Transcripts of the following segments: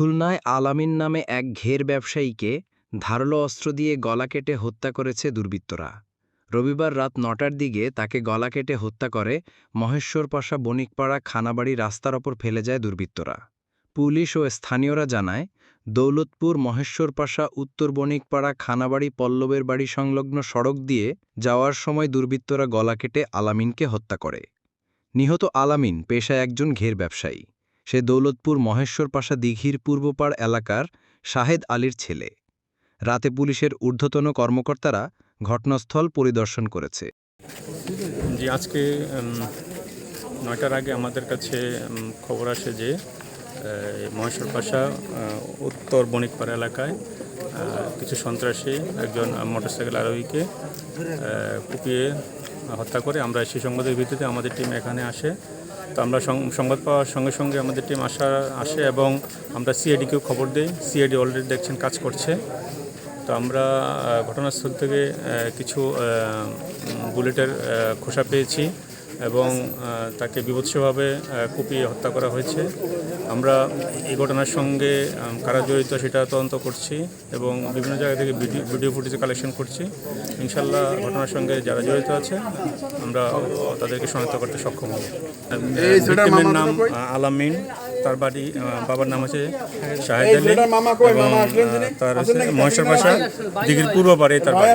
খুলনায় আলামিন নামে এক ঘের ব্যবসায়ীকে ধারালো অস্ত্র দিয়ে গলা কেটে হত্যা করেছে দুর্বৃত্তরা। রবিবার রাত নটার দিকে তাকে গলা কেটে হত্যা করে মহেশ্বরপাশা বণিকপাড়া খানাবাড়ি রাস্তার ওপর ফেলে যায় দুর্বৃত্তরা। পুলিশ ও স্থানীয়রা জানায়, দৌলতপুর মহেশ্বরপাশা উত্তর বণিকপাড়া খানাবাড়ি পল্লবের বাড়ি সংলগ্ন সড়ক দিয়ে যাওয়ার সময় দুর্বৃত্তরা গলা কেটে আলামিনকে হত্যা করে। নিহত আলামিন পেশায় একজন ঘের ব্যবসায়ী। সে দৌলতপুর মহেশ্বরপাশা দিঘির পূর্বপাড় এলাকার শাহেদ আলীর ছেলে। রাতে পুলিশের ঊর্ধ্বতন কর্মকর্তারা ঘটনাস্থল পরিদর্শন করেছে। জি, আজকে নয়টার আগে আমাদের কাছে খবর আসে যে মহেশ্বর পাশা উত্তর বণিকপাড়া এলাকায় কিছু সন্ত্রাসী একজন মোটরসাইকেল আরোহীকে কুপিয়ে হত্যা করে। আমরা সেই সংবাদের ভিত্তিতে আমাদের টিম এখানে আসে। তো আমরা সংবাদ পাওয়ার সঙ্গে সঙ্গে আমাদের টিম আসা, আসে এবং আমরা সিআইডিকেও খবর দিই। সিআইডি অলরেডি দেখছেন, কাজ করছে। তো আমরা ঘটনাস্থল থেকে কিছু বুলেটের খোসা পেয়েছি। এবং তাকে বিভৎসভাবে কুপিয়ে হত্যা করা হয়েছে। আমরা এই ঘটনার সঙ্গে কারা জড়িত সেটা তদন্ত করছি এবং বিভিন্ন জায়গা থেকে ভিডিও ভিডিও ফুটেজ কালেকশন করছি। ইনশাল্লাহ ঘটনার সঙ্গে যারা জড়িত আছে আমরা তাদেরকে শনাক্ত করতে সক্ষম হব। ভিক্টিমের নাম আলামিন। তার বাড়ি বাবার নাম আছে শাহেদ আলী। এবং তার হচ্ছে মহেশ্বর ভাষা দিঘির পূর্ব পারে তার বাড়ি।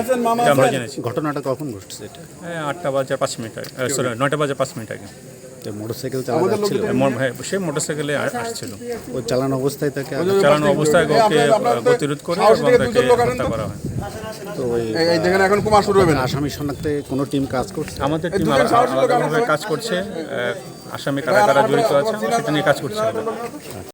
আমরা জেনেছি। ঘটনাটা কখন ঘটছে এটা? হ্যাঁ, আটটা বাজে পাঁচ মিনিট সরি নয়টা বাজে পাঁচ মিনিট আগে মোটরসাইকেল চালানো যাচ্ছিল মোর- হ্যাঁ, সে মোটরসাইকেলে আসছিল ও চালানো অবস্থায় তাকে চালানো অবস্থায় ওকে গতিরোধ করে এবং তাকে হত্যা করা হয় তো এই- এই দেখেন এখন কুমার শুরু হবে না আসামি শনাক্তে কোনো টিম কাজ করছে আমাদের টিম আলাদাভাবে কাজ করছে আহ, আসামি কারা কারা জড়িত আছে সেটা নিয়ে কাজ করছে